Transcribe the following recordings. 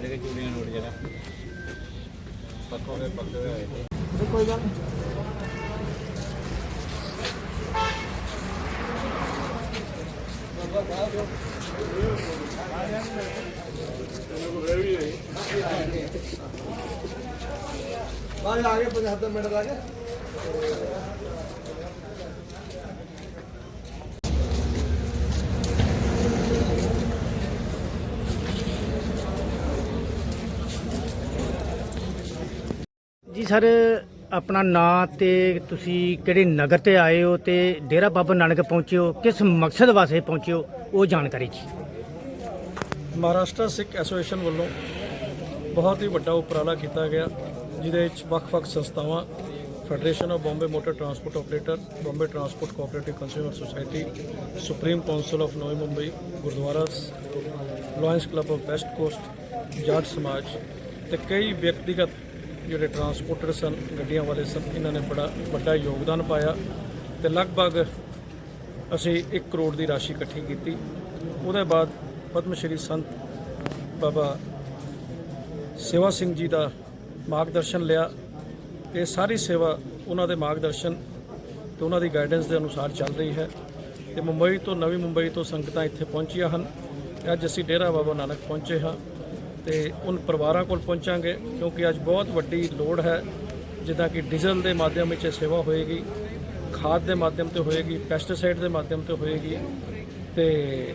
ਸਾਡੇ ਕੇ ਚੂੜੀਆਂ ਨੋਟ ਜਰਾ। ਪੱਕੋਗੇ ਪੱਕੇ ਹੋਏ ਤੇ। ਕੋਈ ਗੱਲ ਬਾਹਰ ਆ ਗਏ 75 ਮਿੰਟ ਲੱਗੇ ਜੀ ਸਰ, ਆਪਣਾ ਨਾਂ ਤੇ ਤੁਸੀਂ ਕਿਹੜੇ ਨਗਰ ਤੇ ਆਏ ਹੋ ਤੇ ਡੇਰਾ ਬਾਬਾ ਨਾਨਕ ਪਹੁੰਚੇ ਹੋ, ਕਿਸ ਮਕਸਦ ਵਾਸਤੇ ਪਹੁੰਚੇ ਹੋ, ਉਹ ਜਾਣਕਾਰੀ ਜੀ। ਮਹਾਰਾਸ਼ਟਰ ਸਿੱਖ ਐਸੋਸੀਏਸ਼ਨ ਵੱਲੋਂ ਬਹੁਤ ਹੀ ਵੱਡਾ ਉਪਰਾਲਾ ਕੀਤਾ ਗਿਆ, ਜਿਹਦੇ ਵਿੱਚ ਵੱਖ-ਵੱਖ ਸੰਸਥਾਵਾਂ federation of Bombay motor transport operator Bombay transport cooperative consumer society supreme council of Navi Mumbai gurdwara lions club of west coast Jat Samaj ਤੇ ਕਈ ਵਿਅਕਤੀਗਤ ਜਿਹੜੇ ਟਰਾਂਸਪੋਰਟਰ ਸਨ, ਗੱਡੀਆਂ ਵਾਲੇ ਸਨ, ਇਹਨਾਂ ਨੇ ਬੜਾ ਵੱਡਾ ਯੋਗਦਾਨ ਪਾਇਆ ਤੇ ਲਗਭਗ ਅਸੀਂ 1 ਕਰੋੜ ਦੀ ਰਾਸ਼ੀ ਇਕੱਠੀ ਕੀਤੀ। ਉਹਦੇ ਬਾਅਦ ਪਦਮ ਸ਼੍ਰੀ ਸੰਤ ਬਾਬਾ ਸੇਵਾ ਸਿੰਘ ਜੀ ਦਾ ਮਾਰਗਦਰਸ਼ਨ ਲਿਆ ਇਹ ਸਾਰੀ ਸੇਵਾ ਉਹਨਾਂ ਦੇ ਮਾਰਗਦਰਸ਼ਨ ਤੇ ਉਹਨਾਂ ਦੀ ਗਾਈਡੈਂਸ ਦੇ ਅਨੁਸਾਰ ਚੱਲ ਰਹੀ ਹੈ ਤੇ ਮੁੰਬਈ ਤੋਂ ਨਵੀਂ ਮੁੰਬਈ ਤੋਂ ਸੰਗਤਾਂ ਇੱਥੇ ਪਹੁੰਚੀਆਂ ਹਨ। ਅੱਜ ਅਸੀਂ ਡੇਰਾ ਬਾਬਾ ਨਾਨਕ ਪਹੁੰਚੇ ਹਾਂ। ਤੇ ਉਨ ਪਰਿਵਾਰਾਂ ਕੋਲ ਪਹੁੰਚਾਂਗੇ, ਕਿਉਂਕਿ ਅੱਜ ਬਹੁਤ ਵੱਡੀ ਲੋੜ ਹੈ, ਜਿੱਦਾਂ ਕਿ ਡੀਜ਼ਲ ਦੇ ਮਾਧਿਅਮ ਵਿੱਚ ਇਹ ਸੇਵਾ ਹੋਏਗੀ, ਖਾਦ ਦੇ ਮਾਧਿਅਮ ਤੇ ਹੋਏਗੀ, ਪੈਸਟੀਸਾਈਡ ਦੇ ਮਾਧਿਅਮ ਤੇ ਹੋਏਗੀ ਤੇ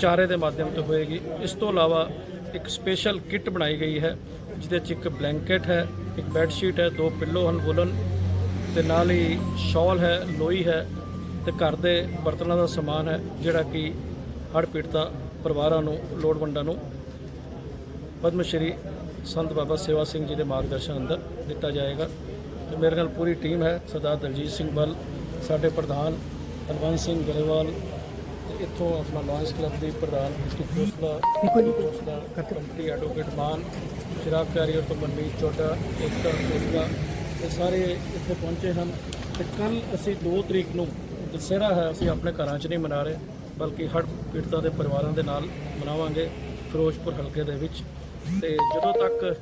ਚਾਰੇ ਦੇ ਮਾਧਿਅਮ ਤੇ ਹੋਏਗੀ। ਇਸ ਤੋਂ ਇਲਾਵਾ ਇੱਕ ਸਪੈਸ਼ਲ ਕਿੱਟ ਬਣਾਈ ਗਈ ਹੈ, ਜਿਹਦੇ 'ਚ ਇੱਕ ਬਲੈਂਕਟ ਹੈ, ਇੱਕ ਬੈੱਡ ਸ਼ੀਟ ਹੈ, ਦੋ ਪਿੱਲੋ ਹਨ ਵੁਲਨ ਤੇ ਨਾਲ ਹੀ ਸ਼ਾਲ ਹੈ, ਲੋਈ ਹੈ ਤੇ ਘਰ ਦੇ ਬਰਤਨਾਂ ਦਾ ਸਮਾਨ ਹੈ, ਜਿਹੜਾ ਕਿ ਹੜ੍ਹ ਪੀੜਤਾਂ ਪਰਿਵਾਰਾਂ ਨੂੰ ਲੋੜਵੰਦਾਂ ਨੂੰ ਪਦਮ ਸ਼੍ਰੀ ਸੰਤ ਬਾਬਾ ਸੇਵਾ ਸਿੰਘ ਜੀ ਦੇ ਮਾਰਗਦਰਸ਼ਨ ਅੰਦਰ ਦਿੱਤਾ ਜਾਏਗਾ ਤੇ ਮੇਰੇ ਨਾਲ ਪੂਰੀ ਟੀਮ ਹੈ ਸਰਦਾਰ ਦਲਜੀਤ ਸਿੰਘ ਬੱਲ ਸਾਡੇ ਪ੍ਰਧਾਨ ਹਰਵੰਸ ਸਿੰਘ ਗਰੇਵਾਲ ਇੱਥੋਂ ਆਪਣਾ ਲਾਇਨਸ ਕਲੱਬ ਦੇ ਪ੍ਰਧਾਨ mister Khosla Khosla company advocate Maan ਸ਼ਰਾਬ ਪਿਆਰੀ ਤੋਂ ਮਨਮੀਤ ਚੋਟਾ ਏਕਤਾ ਖੋਸਲਾ ਇਹ ਸਾਰੇ ਇੱਥੇ ਪਹੁੰਚੇ ਹਨ ਤੇ ਕੱਲ ਅਸੀਂ 2 ਤਰੀਕ ਨੂੰ ਦੁਸਹਿਰਾ ਹੈ ਅਸੀਂ ਆਪਣੇ ਘਰਾਂ 'ਚ ਨਹੀਂ ਮਨਾ ਰਹੇ ਬਲਕਿ ਹੜ੍ਹ ਪੀੜਤਾਂ ਦੇ ਪਰਿਵਾਰਾਂ ਦੇ ਨਾਲ ਮਨਾਵਾਂਗੇ ਫਿਰੋਜ਼ਪੁਰ ਹਲਕੇ ਦੇ ਵਿੱਚ। ਤੇ ਜਦੋਂ ਤੱਕ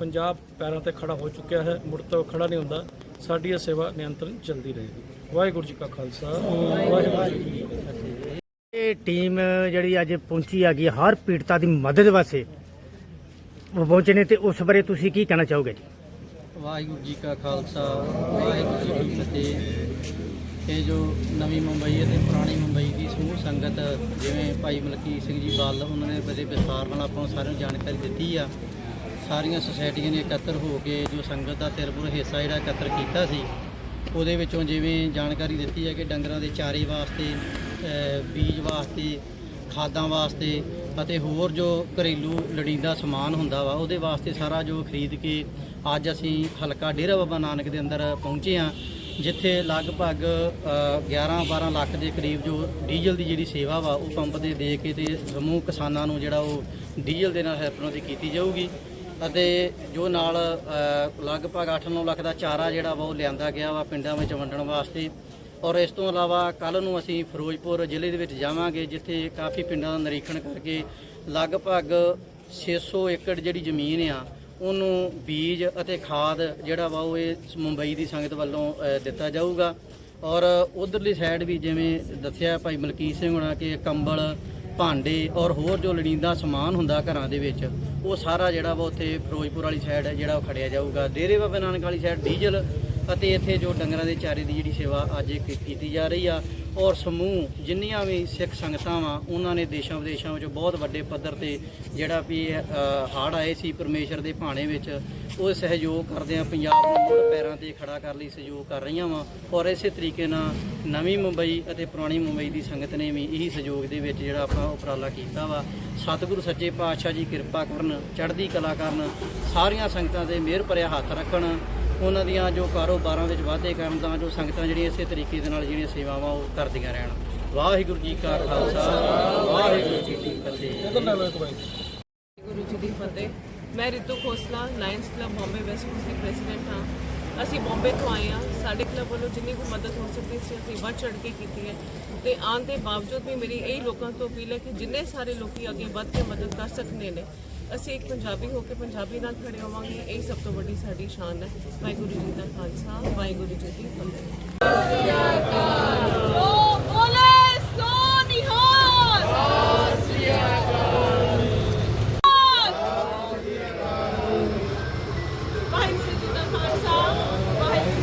ਪੰਜਾਬ ਪੈਰਾਂ ਤੇ ਖੜਾ ਹੋ ਚੁੱਕਿਆ ਹੈ ਮੁੜ ਤੋਂ ਖੜਾ ਨਹੀਂ ਹੁੰਦਾ। ਸਾਡੀ ਇਹ ਸੇਵਾ ਨਿਯੰਤਰਣ ਚੱਲਦੀ ਰਹੇਗੀ। ਵਾਹਿਗੁਰੂ ਜੀ ਕਾ ਖਾਲਸਾ। ਵਾਹਿਗੁਰੂ ਜੀ ਕੀ ਫਤਿਹ। ਇਹ ਟੀਮ ਜਿਹੜੀ ਅੱਜ ਪਹੁੰਚੀ ਹੈਗੀ ਹਰ ਪੀੜਤਾ ਦੀ ਮਦਦ ਵਾਸਤੇ ਉਹ ਪਹੁੰਚੇ ਨੇ ਤੇ ਉਸ ਬਾਰੇ ਤੁਸੀਂ ਕੀ ਕਹਿਣਾ ਚਾਹੋਗੇ? ਜੀ ਵਾਹਿਗੁਰੂ ਜੀ ਕਾ ਖਾਲਸਾ ਵਾਹਿਗੁਰੂ ਜੀ ਕੀ ਫਤਿਹ। ਇਹ ਜੋ ਨਵੀਂ ਮੁੰਬਈ ਅਤੇ ਪੁਰਾਣੀ ਮੁੰਬਈ ਦੀ ਸਮੂਹ ਸੰਗਤ, ਜਿਵੇਂ ਭਾਈ ਮਲਕੀਤ ਸਿੰਘ ਜੀ ਬਾਲ, ਉਹਨਾਂ ਨੇ ਬੜੇ ਵਿਸਥਾਰ ਨਾਲ ਆਪਾਂ ਸਾਰਿਆਂ ਨੂੰ ਜਾਣਕਾਰੀ ਦਿੱਤੀ ਆ। ਸਾਰੀਆਂ ਸੁਸਾਇਟੀਆਂ ਨੇ ਇਕੱਤਰ ਹੋ ਕੇ ਜੋ ਸੰਗਤ ਦਾ ਤਿਰਪੁਰ ਹਿੱਸਾ ਜਿਹੜਾ ਇਕੱਤਰ ਕੀਤਾ ਸੀ, ਉਹਦੇ ਵਿੱਚੋਂ ਜਿਵੇਂ ਜਾਣਕਾਰੀ ਦਿੱਤੀ ਹੈ ਕਿ ਡੰਗਰਾਂ ਦੇ ਚਾਰੇ ਵਾਸਤੇ ਬੀਜ ਵਾਸਤੇ, ਖਾਦਾਂ ਵਾਸਤੇ ਅਤੇ ਹੋਰ ਜੋ ਘਰੇਲੂ ਲੜੀਂਦਾ ਸਮਾਨ ਹੁੰਦਾ ਵਾ, ਉਹਦੇ ਵਾਸਤੇ ਸਾਰਾ ਜੋ ਖਰੀਦ ਕੇ ਅੱਜ ਅਸੀਂ ਹਲਕਾ ਡੇਰਾ ਬਾਬਾ ਨਾਨਕ ਦੇ ਅੰਦਰ ਪਹੁੰਚੇ ਹਾਂ ਜਿੱਥੇ ਲਗਭਗ 11-12 ਲੱਖ ਦੇ ਕਰੀਬ ਜੋ ਡੀਜ਼ਲ ਦੀ ਜਿਹੜੀ ਸੇਵਾ ਵਾ, ਉਹ ਪੰਪ ਦੇ ਦੇ ਕੇ ਤੇ ਸਮੂਹ ਕਿਸਾਨਾਂ ਨੂੰ ਜਿਹੜਾ ਉਹ ਡੀਜ਼ਲ ਦੇ ਨਾਲ ਹੈਲਪ ਦੀ ਕੀਤੀ ਜਾਊਗੀ। ਅਤੇ ਜੋ ਨਾਲ ਲਗਭਗ 8-9 ਲੱਖ ਦਾ ਚਾਰਾ ਜਿਹੜਾ ਵਾ, ਉਹ ਲਿਆਂਦਾ ਗਿਆ ਵਾ ਪਿੰਡਾਂ ਵਿੱਚ ਵੰਡਣ ਵਾਸਤੇ। ਔਰ ਇਸ ਤੋਂ ਇਲਾਵਾ ਕੱਲ ਨੂੰ ਅਸੀਂ ਫਿਰੋਜ਼ਪੁਰ ਜ਼ਿਲ੍ਹੇ ਦੇ ਵਿੱਚ ਜਾਵਾਂਗੇ, ਜਿੱਥੇ ਕਾਫੀ ਪਿੰਡਾਂ ਦਾ ਨਿਰੀਖਣ ਕਰਕੇ ਲਗਭਗ 600 ਏਕੜ ਜਿਹੜੀ ਜ਼ਮੀਨ ਆ ਉਹਨੂੰ ਬੀਜ ਅਤੇ ਖਾਦ ਜਿਹੜਾ ਵਾ ਉਹ ਇਹ ਮੁੰਬਈ ਦੀ ਸੰਗਤ ਵੱਲੋਂ ਦਿੱਤਾ ਜਾਊਗਾ। ਔਰ ਉਧਰਲੀ ਸਾਈਡ ਵੀ ਜਿਵੇਂ ਦੱਸਿਆ ਭਾਈ ਮਲਕੀਤ ਸਿੰਘ ਹੋਣਾ ਕਿ ਕੰਬਲ, ਭਾਂਡੇ ਔਰ ਹੋਰ ਜੋ ਲੋੜੀਂਦਾ ਸਮਾਨ ਹੁੰਦਾ ਘਰਾਂ ਦੇ ਵਿੱਚ, ਉਹ ਸਾਰਾ ਜਿਹੜਾ ਵਾ ਉੱਥੇ ਫਿਰੋਜ਼ਪੁਰ ਵਾਲੀ ਸਾਈਡ ਜਿਹੜਾ ਉਹ ਖੜਿਆ ਜਾਊਗਾ। ਡੇਰੇ ਬਾਬਾ ਨਾਨਕ ਵਾਲੀ ਸਾਈਡ ਡੀਜ਼ਲ ਅਤੇ ਇੱਥੇ ਜੋ ਡੰਗਰਾਂ ਦੇ ਚਾਰੇ ਦੀ ਜਿਹੜੀ ਸੇਵਾ ਅੱਜ ਇਹ ਕੀਤੀ ਜਾ ਰਹੀ ਆ। ਔਰ ਸਮੂਹ, ਜਿੰਨੀਆਂ ਵੀ ਸਿੱਖ ਸੰਗਤਾਂ ਵਾ, ਉਹਨਾਂ ਨੇ ਦੇਸ਼ਾਂ ਵਿਦੇਸ਼ਾਂ ਵਿੱਚ ਬਹੁਤ ਵੱਡੇ ਪੱਧਰ ਤੇ ਜਿਹੜਾ ਵੀ ਹਾੜ ਆਏ ਸੀ ਪਰਮੇਸ਼ਰ ਦੇ ਭਾਣੇ ਵਿੱਚ, ਉਹ ਸਹਿਯੋਗ ਕਰਦੇ ਆ, ਪੰਜਾਬ ਨੂੰ ਮੁੜ ਪੈਰਾਂ ਤੇ ਖੜਾ ਕਰਨ ਲਈ ਸਹਿਯੋਗ ਕਰ ਰਹੀਆਂ ਵਾ। ਔਰ ਇਸੇ ਤਰੀਕੇ ਨਾਲ ਨਵੀਂ ਮੁੰਬਈ ਅਤੇ ਪੁਰਾਣੀ ਮੁੰਬਈ ਦੀ ਸੰਗਤ ਨੇ ਵੀ ਇਹੀ ਸਹਿਯੋਗ ਦੇ ਵਿੱਚ ਜਿਹੜਾ ਆਪਣਾ ਉਪਰਾਲਾ ਕੀਤਾ ਵਾ। ਸਤਿਗੁਰੂ ਸੱਚੇ ਪਾਤਸ਼ਾਹ ਜੀ ਕਿਰਪਾ ਕਰਨ, ਚੜ੍ਹਦੀ ਕਲਾ ਕਰਨ, ਸਾਰੀਆਂ ਸੰਗਤਾਂ ਦੇ ਮਿਹਰ ਭਰਿਆ ਹੱਥ ਰੱਖਣ ਉਹਨਾਂ ਦੀਆਂ ਜੋ ਕਾਰੋਬਾਰਾਂ ਵਿੱਚ ਵਾਧੇ ਕਰਨ ਤਾਂ ਜੋ ਸੰਗਤਾਂ ਜਿਹੜੀਆਂ ਇਸੇ ਤਰੀਕੇ ਦੇ ਨਾਲ ਜਿਹੜੀਆਂ ਸੇਵਾਵਾਂ ਉਹ ਕਰਦੀਆਂ ਰਹਿਣ। ਵਾਹਿਗੁਰੂ ਜੀ ਕਾ ਖਾਲਸਾ ਵਾਹਿਗੁਰੂ ਜੀ ਕੀ ਫਤਿਹ। ਗੁਰੂ ਜੀ? ਦੀ ਫਤਿਹ। ਮੈਂ Ritu Khosla lions club Bombay west coast ਦੀ ਪ੍ਰੈਜ਼ੀਡੈਂਟ ਹਾਂ। ਅਸੀਂ ਬੰਬੇ ਤੋਂ ਆਏ ਹਾਂ। ਸਾਡੇ ਕਲੱਬ ਵੱਲੋਂ ਜਿੰਨੀ ਵੀ ਮਦਦ ਹੋ ਸਕਦੀ ਸੀ ਅਸੀਂ ਵੱਧ ਚੜ੍ਹ ਕੇ ਕੀਤੀ ਹੈ। ਤੇ ਆਉਣ ਦੇ ਬਾਵਜੂਦ ਵੀ ਮੇਰੀ ਇਹ ਲੋਕਾਂ ਤੋਂ ਅਪੀਲ ਹੈ ਕਿ ਜਿੰਨੇ ਸਾਰੇ ਲੋਕੀ ਅੱਗੇ ਵੱਧ ਕੇ ਮਦਦ ਕਰ ਸਕਦੇ ਨੇ ਅਸੀਂ ਇੱਕ ਪੰਜਾਬੀ ਹੋ ਕੇ ਪੰਜਾਬੀ ਨਾਲ ਖੜੇ ਹੋਵਾਂਗੇ। ਇਹ ਸਭ ਤੋਂ ਵੱਡੀ ਸਾਡੀ ਸ਼ਾਨ ਹੈ। ਵਾਹਿਗੁਰੂ ਜੀ ਦਾ ਖਾਲਸਾ, ਵਾਹਿਗੁਰੂ ਜੀ ਕੀ ਫਤਿਹ। ਬੋਲੇ ਸੋ ਨਿਹਾਲ ਵਾਹਿਗੁਰੂ ਜੀ ਦਾ ਖਾਲਸਾ ਵਾਹਿਗੁਰੂ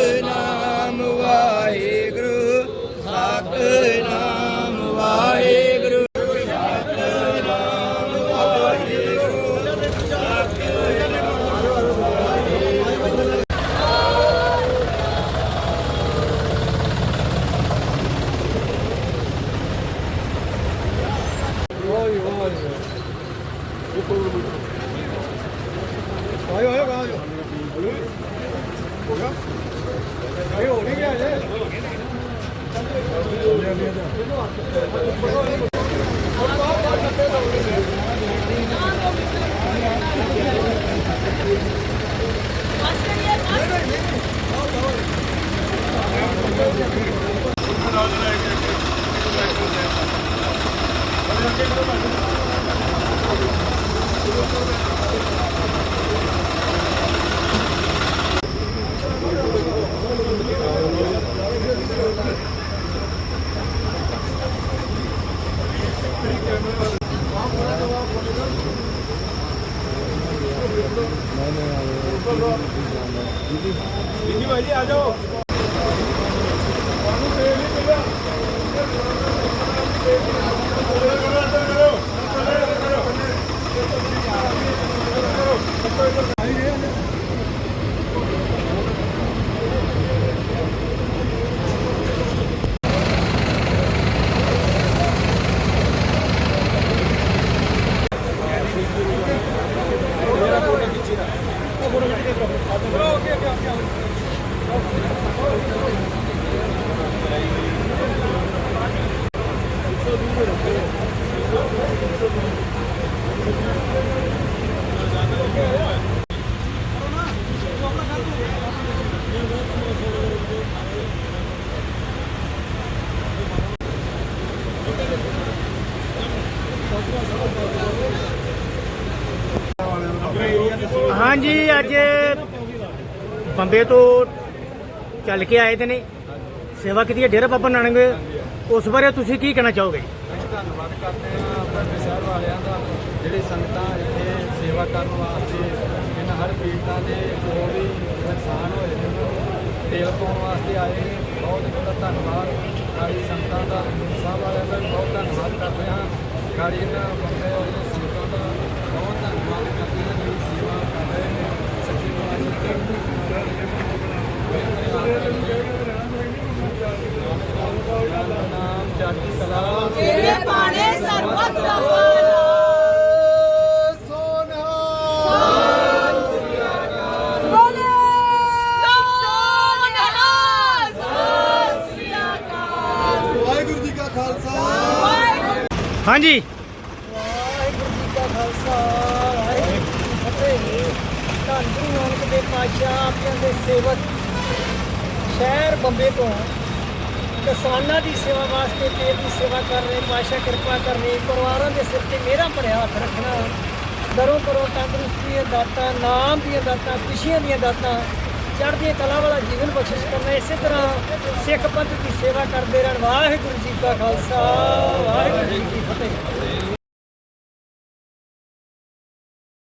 ਜੀ ਭਾਈ ਜੀ ਆ ਜਾਓ। ਤੁਹਾਨੂੰ ਦੇ ਨਹੀਂ ਮਿਲਿਆ। ਕਰੋ ਕਰੋ ਕਰੋ ਕਰੋ ਹਾਂਜੀ, ਅੱਜ ਬੰਬੇ ਤੋਂ ਚੱਲ ਕੇ ਆਏ ਤੇ ਨੇ। ਸੇਵਾ ਕੀਤੀ ਹੈ ਡੇਰਾ ਬਾਬਾ ਨਾਨਕ। ਉਸ ਬਾਰੇ ਤੁਸੀਂ ਕੀ ਕਹਿਣਾ ਚਾਹੋਗੇ? ਧੰਨਵਾਦ ਕਰਦੇ ਹਾਂ ਬੰਦੇ ਸਾਹਿਬ ਵਾਲਿਆਂ ਦਾ, ਜਿਹੜੇ ਸੰਗਤਾਂ ਇੱਥੇ ਸੇਵਾ ਕਰਨ ਵਾਸਤੇ ਇਹਨਾਂ ਹਰ ਪੀੜਤਾਂ ਦੇ ਜੋ ਵੀ ਨੁਕਸਾਨ ਹੋਏ ਨੇ ਨੂੰ ਤੇਲ ਪਾਉਣ ਵਾਸਤੇ ਆਏ ਨੇ, ਬਹੁਤ ਬਹੁਤ ਧੰਨਵਾਦ। ਸਾਡੀ ਸੰਗਤਾਂ ਦਾ ਸਾਹਿਬ ਵਾਲਿਆਂ ਦਾ ਬਹੁਤ ਧੰਨਵਾਦ ਕਰਦੇ ਹਾਂ। ਗਾੜੀ ਇਹਨਾਂ ਬੰਦੇ ਵਾਲੀਆਂ ਸੰਗਤਾਂ ਦਾ ਬਹੁਤ ਧੰਨਵਾਦ ਕਰਦੇ ਹਾਂ, ਜਿਹੜੀ ਸੇਵਾ ਕਰ ਰਹੇ ਨੇ। ਸੱਚੀ ਪਾਤਸ਼ਾਹ ਨਾਮ ਚੜ੍ਹਦੀ ਕਲਾ ਤੇਰੇ ਪਾਣੇ ਸਰਬਤ ਦਾ ਬੋਲੇ ਸੋ ਨਿਹਾਲ ਸਤਿ ਸ੍ਰੀ ਅਕਾਲ ਵਾਹਿਗੁਰੂ ਜੀ ਕਾ ਖਾਲਸਾ। ਹਾਂਜੀ। ਵਾਹਿਗੁਰੂ ਜੀ ਕਾ ਖਾਲਸਾ ਵਾਹਿਗੁਰੂ ਜੀ ਕੀ ਫਤਿਹ ਧੰਨ ਗੁਰੂ ਨਾਨਕ ਦੇ ਪਾਤਸ਼ਾਹ ਆਪਿਆਂ ਦੇ ਸੇਵਕ ਸ਼ਹਿਰ ਬੰਬੇ ਤੋਂ ਕਿਸਾਨਾਂ ਦੀ ਸੇਵਾ ਵਾਸਤੇ ਤੇਲ ਦੀ ਸੇਵਾ ਕਰ ਰਹੇ, ਪਾਤਸ਼ਾਹ ਕਿਰਪਾ ਕਰਨੀ ਪਰਿਵਾਰਾਂ ਦੇ ਸਿਰ ਤੇ ਮੇਰਾ ਭਰਿਆ ਹੱਥ ਰੱਖਣਾ ਦਰੋਂ ਕਰੋ ਤੰਦਰੁਸਤੀ ਦੀਆਂ ਦਾਤਾਂ, ਨਾਮ ਦੀਆਂ ਦਾਤਾਂ, ਖੁਸ਼ੀਆਂ ਦੀਆਂ ਦਾਤਾਂ ਚੜ੍ਹਦੀਆਂ ਕਲਾ ਵਾਲਾ ਜੀਵਨ ਬਖਸ਼ਿਸ਼ ਕਰਨਾ, ਇਸੇ ਤਰ੍ਹਾਂ ਸਿੱਖ ਪੰਥ ਦੀ ਸੇਵਾ ਕਰਦੇ ਰਹਿਣ। ਵਾਹਿਗੁਰੂ ਜੀ ਕਾ ਖਾਲਸਾ, ਵਾਹਿਗੁਰੂ ਜੀ ਕੀ ਫਤਿਹ।